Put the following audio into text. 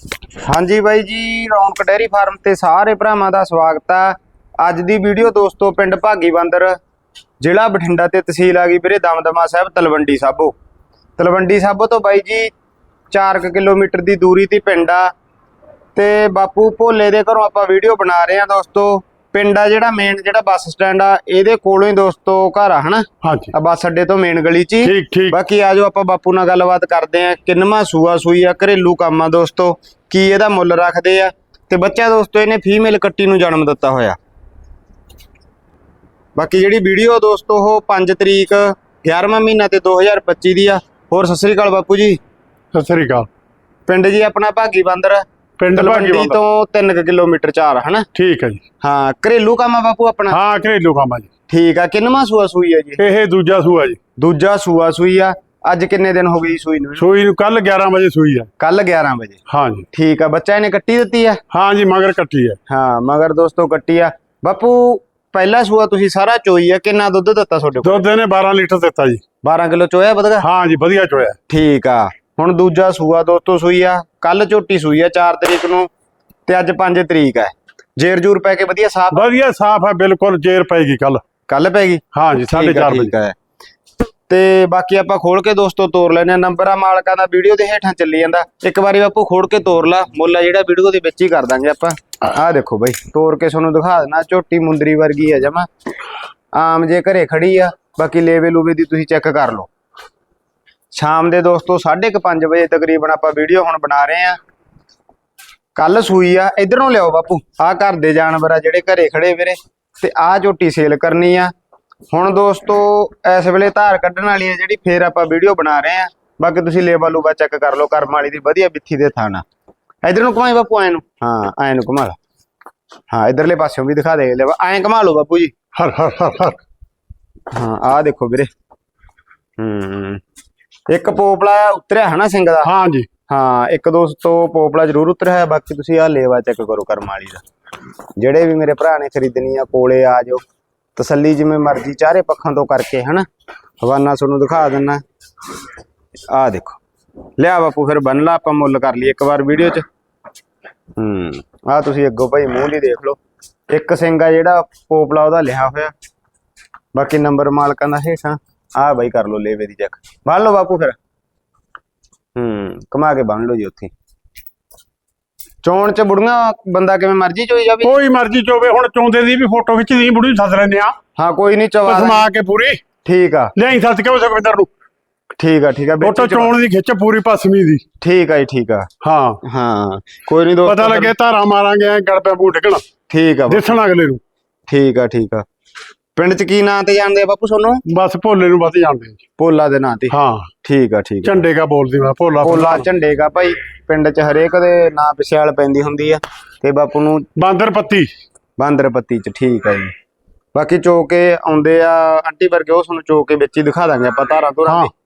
ਹਾਂਜੀ ਬਾਈ ਜੀ, ਰੌਣਕ ਡੈਰੀ ਫਾਰਮ ਤੇ ਸਾਰੇ ਭਰਾਵਾਂ ਦਾ ਸਵਾਗਤ ਆ। ਅੱਜ ਦੀ ਵੀਡੀਓ ਦੋਸਤੋ, ਪਿੰਡ ਭਾਗੀ ਬੰਦਰ, ਜ਼ਿਲ੍ਹਾ ਬਠਿੰਡਾ ਤੇ ਤਹਿਸੀਲ ਆ ਗਈ ਵੀਰੇ ਦਮਦਮਾ ਸਾਹਿਬ, ਤਲਵੰਡੀ ਸਾਬੋ। ਤਲਵੰਡੀ ਸਾਬੋ ਤੋਂ ਬਾਈ ਜੀ 4 ਕਿਲੋਮੀਟਰ ਦੀ ਦੂਰੀ ਤੇ ਪਿੰਡ ਆ। ਤੇ ਬਾਪੂ ਭੋਲੇ ਦੇ ਘਰੋਂ ਆਪਾਂ ਵੀਡੀਓ ਬਣਾ ਰਹੇ ਆ ਦੋਸਤੋ। ਪਿੰਡ ਆ ਜਿਹੜਾ ਮੇਨ ਜਿਹੜਾ ਬੱਸ ਸਟੈਂਡ ਆ ਇਹਦੇ ਕੋਲੋਂ ਹੀ ਦੋਸਤੋ ਘਰ ਆ ਹਨਾ? ਹਾਂਜੀ। ਆ ਬੱਸ ਅੱਡੇ ਤੋਂ ਮੇਨ ਗਲੀ 'ਚ ਹੀ। ਠੀਕ ਠੀਕ। ਬਾਕੀ ਆਜੋ ਆਪਾਂ ਬਾਪੂ ਨਾਲ ਗੱਲਬਾਤ ਕਰਦੇ ਆ ਕਿੰਨਵਾਂ ਸੂਆ ਸੂਈ ਆ ਘਰੇਲੂ ਕੰਮ ਆ ਦੋਸਤੋ। ਕੀ ਇਹਦਾ ਮੁੱਲ ਰੱਖਦੇ ਆ? ਤੇ ਬੱਚਾ ਦੋਸਤੋ ਇਹਨੇ ਫੀਮੇਲ ਕੱਟੀ ਨੂੰ ਜਨਮ ਦਿੱਤਾ ਹੋਇਆ। ਬਾਕੀ ਜਿਹੜੀ ਵੀਡੀਓ ਦੋਸਤੋ ਉਹ 5 ਤਰੀਕ 11ਵਾਂ ਮਹੀਨਾ ਤੇ 2025 ਦੀ ਆ। ਹੋਰ ਸਤਿ ਸ੍ਰੀ ਅਕਾਲ ਬਾਪੂ ਜੀ। ਸਤਿ ਸ੍ਰੀ ਅਕਾਲ। ਪਿੰਡ ਜੀ ਆਪਣਾ ਭਾਗੀ ਬੰਦਰ ਪਿੰਡ ਤਲਵੰਡੀ ਭਾਗੀ ਤੋਂ 3 ਕਿਲੋਮੀਟਰ ਚਾਰ ਹਨਾ? ਠੀਕ ਹੈ ਜੀ। ਹਾਂ ਘਰੇਲੂ ਕੰਮ ਆ ਬਾਪੂ ਆਪਣਾ? ਹਾਂ ਘਰੇਲੂ ਕੰਮ ਆ ਜੀ। ਠੀਕ ਆ ਕਿੰਨਵਾਂ ਸੂਆ ਸੂਈ ਆ ਜੀ? ਇਹ ਦੂਜਾ ਸੂਆ ਜੀ। ਦੂਜਾ ਸੂਆ ਸੂਈ ਆ। ਅੱਜ ਕਿੰਨੇ ਦਿਨ ਹੋ ਗਏ ਸੂਈ ਨੂੰ? ਸੂਈ ਨੂੰ ਕੱਲ 11 ਵਜੇ ਸੂਈ ਆ। ਕੱਲ 11 ਵਜੇ? ਹਾਂ ਜੀ। ਠੀਕ ਆ ਬੱਚਾ ਇਹਨੇ ਕੱਟੀ ਦਿੱਤੀ ਆ? ਹਾਂ ਜੀ ਮਗਰ ਕੱਟੀ ਹੈ ਹਾਂ ਮਗਰ ਦੋਸਤੋ ਕੱਟੀ ਆ। ਬਾਪੂ ਪਹਿਲਾ ਸੂਆ ਤੁਸੀਂ ਸਾਰਾ ਚੋਈ ਆ ਕਿੰਨਾ ਦੁੱਧ ਦਿੱਤਾ ਤੁਹਾਡੇ ਕੋਲ? ਦੁੱਧ ਇਹਨੇ 12 ਲੀਟਰ ਦਿੱਤਾ ਜੀ। 12 ਕਿਲੋ ਚੋਇਆ ਵਧਗਾ? ਹਾਂ ਜੀ ਵਧੀਆ ਚੋਇਆ। ਠੀਕ ਆ। ਹੁਣ ਦੂਜਾ ਸੂਆ ਦੋਸਤੋ ਸੂਈ ਆ ਕੱਲ ਝੋਟੀ ਸੂਈ ਆ 4 ਤਰੀਕ ਨੂੰ ਤੇ ਅੱਜ 5 ਤਰੀਕ ਆ। ਜੇਰ ਜੂਰ ਪੈ ਕੇ ਵਧੀਆ ਸਾਫ਼ ਵਧੀਆ ਸਾਫ਼ ਹੈ ਬਿਲਕੁਲ ਜੇਰ ਪਏਗੀ ਕੱਲ ਕੱਲ ਪੈ ਗਈ? ਹਾਂ ਜੀ ਠੀਕ ਆ, 4:30 ਵਜੇ। ਆ। ਤੇ ਬਾਕੀ ਆਪਾਂ ਖੋਲ ਕੇ ਦੋਸਤੋ ਤੋਰ ਲੈਨੇ ਆ। ਨੰਬਰ ਆ ਮਾਲਕਾਂ ਦਾ ਵੀਡੀਓ ਦੇ ਹੇਠਾਂ ਚੱਲੀ ਜਾਂਦਾ। ਇੱਕ ਵਾਰੀ ਬਾਪੂ ਖੋਲ ਕੇ ਤੋਰ ਲਾ ਮੁੱਲ ਆ ਜਿਹੜਾ ਵੀਡੀਓ ਦੇ ਵਿੱਚ ਹੀ ਕਰ ਦਾਂਗੇ ਆਪਾਂ। ਆਹ ਦੇਖੋ ਬਾਈ ਤੋਰ ਕੇ ਤੁਹਾਨੂੰ ਦਿਖਾ ਦੇਣਾ ਝੋਟੀ ਮੁੰਦਰੀ ਵਰਗੀ ਆ ਜਮਾ। ਆਮ ਜੇ ਘਰੇ ਖੜੀ ਆ ਬਾਕੀ ਲੇਵੇ ਲੂਵੇ ਦੀ ਤੁਸੀਂ ਚੈੱਕ ਕਰ ਲਓ। ਸ਼ਾਮ ਦੇ ਦੋਸਤੋ 5:30 ਵਜੇ ਤਕਰੀਬਨ ਆਪਾਂ ਵੀਡੀਓ ਹੁਣ ਬਣਾ ਰਹੇ ਆ ਕੱਲ ਸੂਈ ਆ ਇਧਰੋਂ ਲਿਆਓ ਬਾਪੂ। ਆਹ ਘਰ ਦੇ ਜਾਨਵਰ ਆ ਜਿਹੜੇ ਘਰੇ ਖੜੇ ਵੀਰੇ ਤੇ ਆਹ ਝੋਟੀ ਸੇਲ ਕਰਨੀ ਆ। ਹੁਣ ਦੋਸਤੋ ਇਸ ਵੇਲੇ ਧਾਰ ਕੱਢਣ ਵਾਲੀ ਆ ਜਿਹੜੀ ਫੇਰ ਆਪਾਂ ਵੀਡੀਓ ਬਣਾ ਰਹੇ ਆ ਬਾਕੀ ਤੁਸੀਂ ਲੇਬਾ ਲੂਬਾ ਚੈੱਕ ਕਰ ਲਓ ਕਰਮ ਵਾਲੀ ਦੀ ਵਧੀਆ ਬਿੱਥੀ ਦੇ ਥਾਣਾ ਇਧਰ ਨੂੰ ਘੁਮਾਈ ਬਾਪੂ ਐ ਨੂੰ। ਹਾਂ ਐ ਨੂੰ ਘੁਮਾ ਲਾ। ਹਾਂ ਇਧਰਲੇ ਪਾਸਿਓਂ ਵੀ ਦਿਖਾ ਦੇ ਲੇਵਾ। ਐਂ ਘੁਮਾ ਲਓ ਬਾਪੂ ਜੀ। ਹਰ ਹਰ ਹਰ। ਹਾਂ ਆਹ ਦੇਖੋ ਵੀਰੇ। ਹੂੰ ਇੱਕ ਪੋਪਲਾ ਉਤਰਿਆ ਹਨਾ ਸਿੰਘ ਦਾ? ਹਾਂ ਜੀ ਹਾਂ ਇੱਕ ਦੋਸਤੋ ਪੋਪਲਾ ਜ਼ਰੂਰ ਉਤਰਿਆ ਹੈ ਬਾਕੀ ਤੁਸੀਂ ਆਹ ਲੇਵਾ ਚੈੱਕ ਕਰੋ ਕਰਮ ਵਾਲੀ ਦਾ। ਜਿਹੜੇ ਵੀ ਮੇਰੇ ਭਰਾ ਨੇ ਖਰੀਦਣੀ ਆ ਕੋਲੇ ਆ ਜਾਓ। ਤਸੱਲੀ ਜਿਵੇਂ ਮਰਜ਼ੀ ਚਾਰੇ ਪੱਖਾਂ ਤੋਂ ਕਰਕੇ ਹਨਾ? ਹਵਾਨਾ ਤੁਹਾਨੂੰ ਦਿਖਾ ਦਿੰਨਾ। ਆਹ ਦੇਖੋ। ਲਿਆ ਬਾਪੂ ਫਿਰ ਬੰਨ ਲਾ ਆਪਾਂ ਮੁੱਲ ਕਰ ਲਈ ਇੱਕ ਵਾਰ ਵੀਡੀਓ 'ਚ। ਹੂੰ ਆਹ ਤੁਸੀਂ ਅੱਗੋਂ ਭਾਈ ਮੂੰਹ ਦੀ ਦੇਖ ਲਓ। ਇੱਕ ਸਿੰਘ ਆ ਜਿਹੜਾ ਪੋਪਲਾ ਉਹਦਾ ਲਿਆ ਹੋਇਆ। ਬਾਕੀ ਨੰਬਰ ਮਾਲਕਾਂ ਦਾ ਹੇਠਾਂ। ਆਹ ਬਾਈ ਕਰ ਲਓ ਲੇਵੇ ਦੀ ਚੈੱਕ ਬੰਨ ਲਓ ਬਾਪੂ ਫਿਰ। ਹੂੰ। ਕਮਾ ਕੇ ਬੰਨ ਲਓ ਜੀ ਉੱਥੇ। ਚੋਣ ਚ ਬੁੜੀਆਂ ਬੰਦਾ ਕਿਵੇਂ ਮਰਜ਼ੀ ਚੋਈ ਜਾਵੇ। ਕੋਈ ਮਰਜ਼ੀ ਚੋਵੇ ਹੁਣ ਚੋਂਦੇ ਦੀ ਵੀ ਫੋਟੋ ਖਿੱਚ ਦੀ ਬੁੜੀ ਨੂੰ ਸੱਦ ਲੈਂਦੇ ਆ ਹਾਂ ਕੋਈ ਨਹੀਂ ਚਵਾ। ਪਸਮਾ ਕੇ ਪੂਰੀ। ਠੀਕ ਆ। ਲਿਆਈ ਸੱਦ ਕੇ ਉਹ ਸੁਖਵਿੰਦਰ ਨੂੰ। ਠੀਕ ਆ ਠੀਕ ਆ ਫੋਟੋ ਚੋਣ ਦੀ ਖਿੱਚ ਪੂਰੀ ਪਸਮੀ ਦੀ। ਠੀਕ ਆ ਜੀ ਠੀਕ ਆ। ਹਾਂ। ਹਾਂ ਕੋਈ ਨਹੀਂ ਦੋਸਤੋ ਪਤਾ ਲੱਗੇ ਧਾਰਾ ਮਾਰਾਂਗੇ ਐ ਗੜ ਪੈ ਮੂੰਹ ਟਿਕਣਾ ਠੀਕ ਆ ਦਿਸਣਾ ਅਗਲੇ ਨੂੰ। ਠੀਕ ਆ ਠੀਕ ਆ। ਪਿੰਡ ਚ ਕੀ ਨਾਂ ਤੇ ਜਾਣਦੇ ਆ ਬਾਪੂ ਸੋਨੂੰ? ਬਸ ਭੋਲੇ ਨੂੰ ਵੱਧ ਜਾਣਦੇ ਆ ਜੀ। ਭੋਲਾ ਦੇ ਨਾਂ ਤੇ। ਹਾਂ। ਠੀਕ ਆ ਠੀਕ ਆ। ਝੰਡੇ ਕਾ ਬੋਲਦੀ ਮੈਂ ਭੋਲਾ ਭੋਲਾ ਝੰਡੇਗਾ ਭਾਈ। ਪਿੰਡ ਚ ਹਰੇਕ ਦੇ ਨਾਂ ਪਿਛਾਲ ਪੈਂਦੀ ਹੁੰਦੀ ਆ। ਤੇ ਬਾਪੂ ਨੂੰ ਬਾਂਦਰ ਪੱਤੀ। ਬਾਂਦਰ ਪੱਤੀ ਚ ਠੀਕ ਆ ਜੀ। ਬਾਕੀ ਚੋ ਕੇ ਆਉਂਦੇ ਆ ਆਂਟੀ ਵਰਗੇ ਉਹ ਤੁਹਾਨੂੰ ਚੋ ਕੇ ਵਿੱਚ ਹੀ ਦਿਖਾ ਦਾਂਗੇ ਆਪਾਂ ਧਾਰਾਂ ਧੁਰਾਂ ਹਾਂ। ਤੇ।